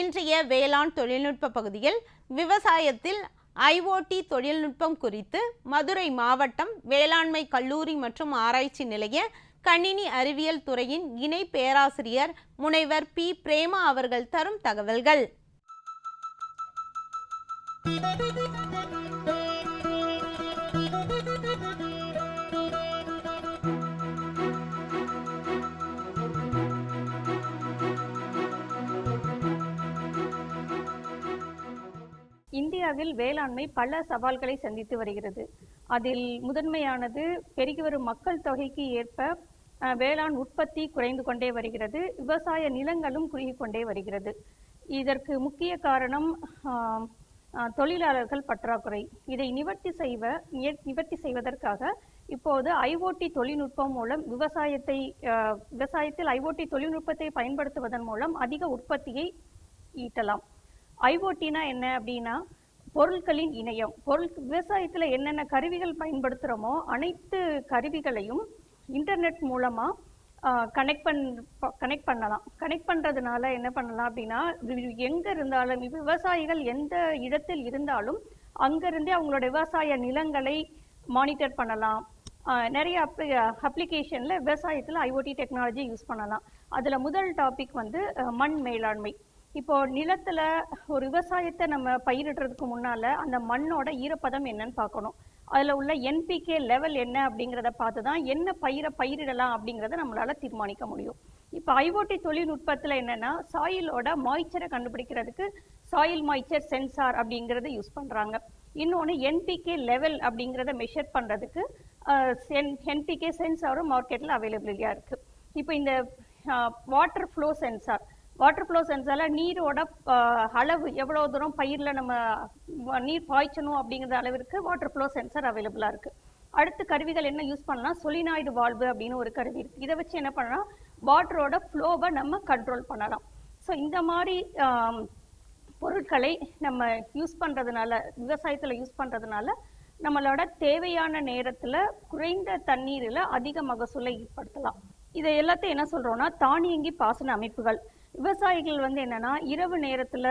இன்றைய வேளாண் தொழில்நுட்ப பகுதியில் விவசாயத்தில் ஐஓடி தொழில்நுட்பம் குறித்து மதுரை மாவட்டம் வேளாண்மை கல்லூரி மற்றும் ஆராய்ச்சி நிலைய கணினி அறிவியல் துறையின் இணை பேராசிரியர் முனைவர் பி. பிரேமா அவர்கள் தரும் தகவல்கள். இந்தியாவில் வேளாண்மை பல சவால்களை சந்தித்து வருகிறது. அதில் முதன்மையானது பெருகி வரும் மக்கள் தொகைக்கு ஏற்ப வேளாண் உற்பத்தி குறைந்து கொண்டே வருகிறது. விவசாய நிலங்களும் குறுகி கொண்டே வருகிறது. இதற்கு முக்கிய காரணம் தொழிலாளர்கள் பற்றாக்குறை. இதை நிவர்த்தி செய்வ நிவர்த்தி செய்வதற்காக இப்போது ஐஓடி தொழில்நுட்பம் மூலம் விவசாயத்தை விவசாயத்தில் ஐஓடி தொழில்நுட்பத்தை பயன்படுத்துவதன் மூலம் அதிக உற்பத்தியை ஈட்டலாம். ஐஓடினா என்ன அப்படின்னா பொருட்களின் இணையம். பொருள் விவசாயத்தில் என்னென்ன கருவிகள் பயன்படுத்துகிறோமோ அனைத்து கருவிகளையும் இன்டர்நெட் மூலமாக கனெக்ட் பண் கனெக்ட் பண்ணலாம். கனெக்ட் பண்ணுறதுனால என்ன பண்ணலாம் அப்படின்னா எங்கே இருந்தாலும் விவசாயிகள் எந்த இடத்தில் இருந்தாலும் அங்கேருந்தே அவங்களோட விவசாய நிலங்களை மானிட்டர் பண்ணலாம். நிறைய அப்ளி அப்ளிகேஷனில் விவசாயத்தில் ஐஓடி டெக்னாலஜி யூஸ் பண்ணலாம். அதில் முதல் டாபிக் வந்து மண் மேலாண்மை. இப்போ நிலத்துல ஒரு விவசாயத்தை நம்ம பயிரிடுறதுக்கு முன்னால அந்த மண்ணோட ஈரப்பதம் என்னன்னு பார்க்கணும். அதுல உள்ள என்பிகே லெவல் என்ன அப்படிங்கிறத பார்த்து தான் என்ன பயிரை பயிரிடலாம் அப்படிங்கிறத நம்மளால தீர்மானிக்க முடியும். இப்போ ஐஓடி தொழில்நுட்பத்துல என்னன்னா சாயிலோட மாய்ச்சரை கண்டுபிடிக்கிறதுக்கு சாயில் மாய்ச்சர் சென்சார் அப்படிங்கிறத யூஸ் பண்றாங்க. இன்னொன்று என்பிகே லெவல் அப்படிங்கிறத மெஷர் பண்றதுக்கு என்பிகே சென்சாரும் மார்க்கெட்ல அவைலபிலிட்டியா இருக்கு. இப்போ இந்த water flow sensor water flow சென்சாரில் நீரோட அளவு எவ்வளோ தூரம் பயிரில் நம்ம நீர் பாய்ச்சணும் அப்படிங்கிற அளவிற்கு வாட்டர் ஃப்ளோ சென்சார் அவைலபிளாக இருக்குது அடுத்த கருவிகள் என்ன யூஸ் பண்ணலாம் சொலினாய்டு வால்வு அப்படின்னு ஒரு கருவி இருக்குது இதை வச்சு என்ன பண்ணலாம்? வாட்டரோட ஃப்ளோவை நம்ம கண்ட்ரோல் பண்ணலாம். ஸோ இந்த மாதிரி பொருட்களை நம்ம யூஸ் பண்ணுறதுனால விவசாயத்தில் யூஸ் பண்ணுறதுனால நம்மளோட தேவையான நேரத்தில் குறைந்த தண்ணீரில் அதிக மகசூலை ஏற்படுத்தலாம். இதை எல்லாத்தையும் என்ன சொல்கிறோன்னா தானியங்கி பாசன அமைப்புகள். விவசாயிகள் வந்து என்னன்னா இரவு நேரத்தில்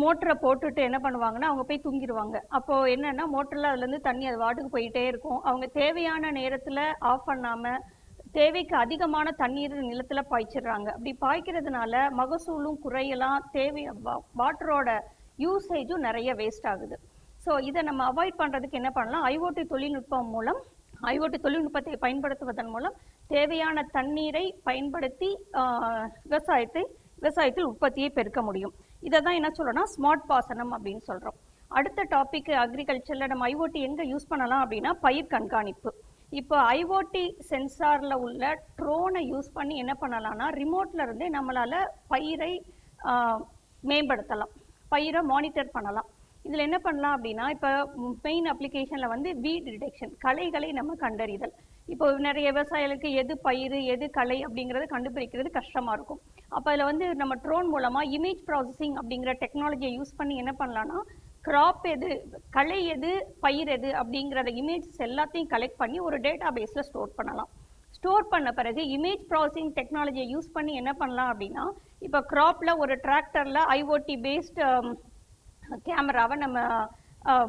மோட்டரை போட்டுட்டு என்ன பண்ணுவாங்கன்னா அவங்க போய் தூங்கிடுவாங்க அப்போ என்னன்னா மோட்டரில் அதுலேருந்து தண்ணி அது வாட்டுக்கு போயிட்டே இருக்கும். அவங்க தேவையான நேரத்தில் ஆஃப் பண்ணாமல் தேவைக்கு அதிகமான தண்ணீர் நிலத்தில் பாய்ச்சிடுறாங்க. அப்படி பாய்க்கிறதுனால மகசூலும் குறையலாம் தேவை வாட்டரோட யூசேஜும் நிறைய வேஸ்ட் ஆகுது. ஸோ இதை நம்ம அவாய்ட் பண்ணுறதுக்கு என்ன பண்ணலாம்? ஐஓடி தொழில்நுட்பம் மூலம் ஐஓடி தொழில்நுட்பத்தை பயன்படுத்துவதன் மூலம் தேவையான தண்ணீரை பயன்படுத்தி விவசாயத்தை விவசாயத்தில் உற்பத்தியை பெருக்க முடியும். இதை தான் என்ன சொல்கிறோன்னா ஸ்மார்ட் பாசனம் அப்படின்னு சொல்கிறோம் அடுத்த டாபிக் அக்ரிகல்ச்சரில் நம்ம ஐஓடி எங்கே யூஸ் பண்ணலாம் அப்படின்னா பயிர் கண்காணிப்பு. இப்போ ஐஓடி சென்சாரில் உள்ள ட்ரோனை யூஸ் பண்ணி என்ன பண்ணலாம்னா ரிமோட்ல இருந்தே நம்மளால் பயிரை மேம்படுத்தலாம். பயிரை மானிட்டர் பண்ணலாம். இதில் என்ன பண்ணலாம் அப்படின்னா இப்போ மெயின் அப்ளிகேஷனில் வந்து வீட் டிடெக்ஷன் களைகளை நம்ம கண்டறிதல். இப்போ நிறைய விவசாயிகளுக்கு எது பயிர் எது களை அப்படிங்கிறத கண்டுபிடிக்கிறது கஷ்டமாக இருக்கும். அப்போ அதில் வந்து நம்ம ட்ரோன் மூலமாக இமேஜ் ப்ராசஸிங் அப்படிங்கிற டெக்னாலஜியை யூஸ் பண்ணி என்ன பண்ணலாம்னா கிராப் எது களை எது பயிர் எது அப்படிங்கிறத இமேஜஸ் எல்லாத்தையும் கலெக்ட் பண்ணி ஒரு டேட்டா பேஸில் ஸ்டோர் பண்ணலாம். ஸ்டோர் பண்ண பிறகு இமேஜ் ப்ராசஸிங் டெக்னாலஜியை யூஸ் பண்ணி என்ன பண்ணலாம் அப்படின்னா இப்போ க்ராப்பில் ஒரு டிராக்டரில் ஐஓடி பேஸ்ட் கேமராவை நம்ம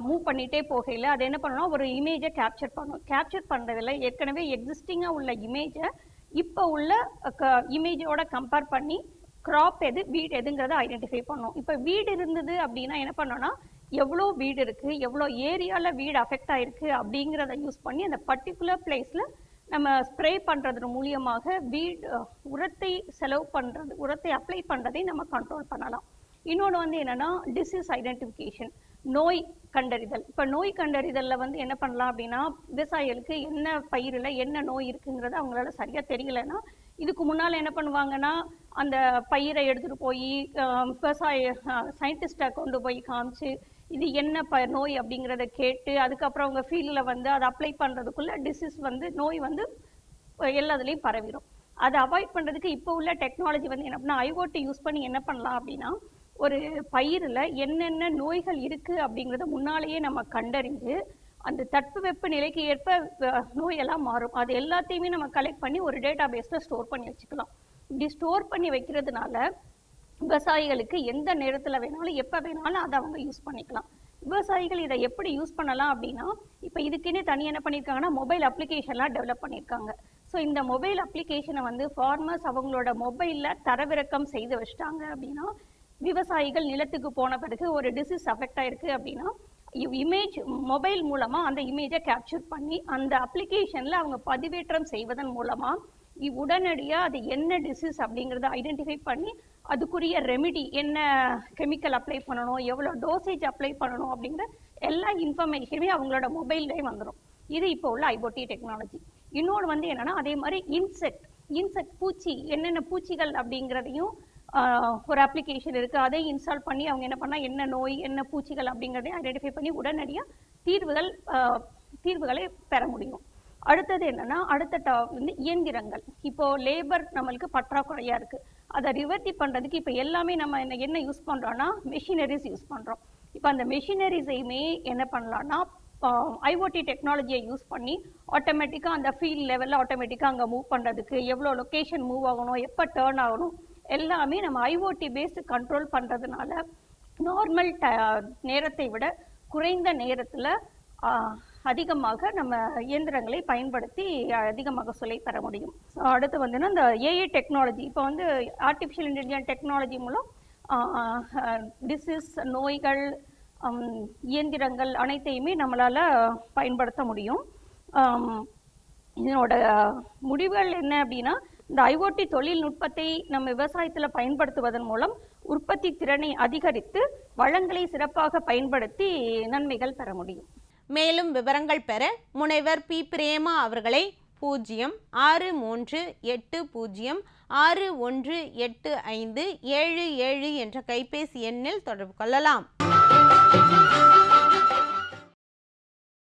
மூவ் பண்ணிட்டே போகையில் அது என்ன பண்ணணும் ஒரு இமேஜை கேப்சர் பண்ணும். கேப்சர் பண்ணுறதுல ஏற்கனவே எக்ஸிஸ்டிங்காக உள்ள இமேஜை இப்போ உள்ள க இமேஜோட கம்பேர் பண்ணி க்ராப் எது வீடு எதுங்கிறத ஐடென்டிஃபை பண்ணும் இப்போ வீடு இருந்தது அப்படின்னா என்ன பண்ணோம்னா எவ்வளோ வீடு இருக்குது எவ்வளோ ஏரியாவில் வீடு அஃபெக்ட் ஆகிருக்கு அப்படிங்கிறத யூஸ் பண்ணி அந்த பர்டிகுலர் பிளேஸில் நம்ம ஸ்ப்ரே பண்ணுறது மூலியமாக வீடு உரத்தை செலவு பண்ணுறது உரத்தை அப்ளை பண்ணுறதை நம்ம கண்ட்ரோல் பண்ணலாம். இன்னொன்று வந்து என்னென்னா டிசீஸ் ஐடென்டிஃபிகேஷன் நோய் கண்டறிதல். இப்போ நோய் கண்டறிதல்ல வந்து என்ன பண்ணலாம் அப்படின்னா விவசாயிகளுக்கு என்ன பயிரில் என்ன நோய் இருக்குங்கிறது அவங்களால சரியா தெரியலன்னா இதுக்கு முன்னால் என்ன பண்ணுவாங்கன்னா அந்த பயிரை எடுத்துகிட்டு போய் விவசாய சயின்டிஸ்ட்டை கொண்டு போய் காமிச்சு இது என்ன ப நோய் அப்படிங்கிறத கேட்டு அதுக்கப்புறம் அவங்க ஃபீல்டில் வந்து அதை அப்ளை பண்ணுறதுக்குள்ள டிசீஸ் வந்து நோய் வந்து எல்லாத்துலேயும் பரவிடும் அதை அவாய்ட் பண்ணுறதுக்கு இப்போ உள்ள டெக்னாலஜி வந்து என்ன அப்படின்னா ஐஓடி யூஸ் பண்ணி என்ன பண்ணலாம் அப்படின்னா ஒரு பயிரில் என்னென்ன நோய்கள் இருக்குது அப்படிங்கிறத முன்னாலேயே நம்ம கண்டறிஞ்சு அந்த தட்பவெப்ப நிலைக்கு ஏற்ப நோயெல்லாம் மாறும். அது எல்லாத்தையுமே நம்ம கலெக்ட் பண்ணி ஒரு டேட்டா பேஸில் ஸ்டோர் பண்ணி வச்சுக்கலாம். இப்படி ஸ்டோர் பண்ணி வைக்கிறதுனால விவசாயிகளுக்கு எந்த நேரத்தில் வேணாலும் எப்போ வேணாலும் அதை அவங்க யூஸ் பண்ணிக்கலாம். விவசாயிகள் இதை எப்படி யூஸ் பண்ணலாம் அப்படின்னா இப்போ இதுக்குன்னே தனி என்ன பண்ணியிருக்காங்கன்னா மொபைல் அப்ளிகேஷன்லாம் டெவலப் பண்ணியிருக்காங்க ஸோ இந்த மொபைல் அப்ளிகேஷனை வந்து ஃபார்மர்ஸ் அவங்களோட மொபைலில் தரவிறக்கம் செய்து வச்சிட்டாங்க அப்படின்னா விவசாயிகள் நிலத்துக்கு போன பிறகு ஒரு டிசீஸ் அஃபெக்ட் ஆயிருக்கு அப்படின்னா இமேஜ் மொபைல் மூலமாக அந்த இமேஜை கேப்சர் பண்ணி அந்த அப்ளிகேஷனில் அவங்க பதிவேற்றம் செய்வதன் மூலமாக உடனடியாக அது என்ன டிசீஸ் அப்படிங்கிறத ஐடென்டிஃபை பண்ணி அதுக்குரிய ரெமிடி என்ன கெமிக்கல் அப்ளை பண்ணணும் எவ்வளோ டோசேஜ் அப்ளை பண்ணணும் அப்படிங்கிற எல்லா இன்ஃபர்மேஷனுமே அவங்களோட மொபைல்லே வந்துடும் இது இப்போ உள்ள ஐஓடி டெக்னாலஜி இன்னொன்று வந்து என்னன்னா அதே மாதிரி இன்செக்ட் இன்செக்ட் பூச்சி என்னென்ன பூச்சிகள் அப்படிங்கிறதையும் ஒரு அப்ளிகேஷன் இருக்குது அதை இன்ஸ்டால் பண்ணி அவங்க என்ன பண்ணால் என்ன நோய் என்ன பூச்சிகள் அப்படிங்கிறதையும் ஐடென்டிஃபை பண்ணி உடனடியாக தீர்வுகள் ஆஹ், தீர்வுகளை பெற முடியும். அடுத்தது என்னன்னா அடுத்த டா- வந்து இயந்திரங்கள். இப்போ லேபர் நம்மளுக்கு பற்றாக்குறையா இருக்கு. அதை ரிவர்த்தி பண்றதுக்கு இப்போ எல்லாமே நம்ம என்ன என்ன யூஸ் பண்றோம்னா மெஷினரிஸ் யூஸ் பண்றோம். இப்போ அந்த மெஷினரிஸையுமே என்ன பண்ணலாம்னா ஐஓடி டெக்னாலஜியை யூஸ் பண்ணி ஆட்டோமேட்டிக்காக அந்த ஃபீல்ட் லெவலில் ஆட்டோமேட்டிக்காக அங்கே மூவ் பண்ணுறதுக்கு எவ்வளோ லொக்கேஷன் மூவ் ஆகணும் எப்போ டேர்ன் ஆகணும் எல்லாமே நம்ம ஐஓடி பேஸ்டு கண்ட்ரோல் பண்ணுறதுனால நார்மல் ட நேரத்தை விட குறைந்த நேரத்தில் அதிகமாக நம்ம இயந்திரங்களை பயன்படுத்தி அதிகமாக சொல்லி பெற முடியும். ஸோ அடுத்து வந்துன்னா இந்த ஏஐ டெக்னாலஜி இப்போ வந்து ஆர்டிஃபிஷியல் இன்டெலிஜென்ட் டெக்னாலஜி மூலம் டிசீஸ் நோய்கள் இயந்திரங்கள் அனைத்தையுமே நம்மளால் பயன்படுத்த முடியும். இதனோட முடிவுகள் என்ன அப்படின்னா இந்த ஐஓடி தொழில்நுட்பத்தை நம்ம விவசாயத்தில் பயன்படுத்துவதன் மூலம் உற்பத்தி திறனை அதிகரித்து வளங்களை சிறப்பாக பயன்படுத்தி நன்மைகள் பெற முடியும். மேலும் விவரங்கள் பெற முனைவர் பி. பிரேமா அவர்களை பூஜ்ஜியம் ஆறு மூன்று எட்டு பூஜ்ஜியம் ஆறு ஒன்று எட்டு ஐந்து ஏழு ஏழு என்ற கைபேசி எண்ணில் தொடர்பு கொள்ளலாம்.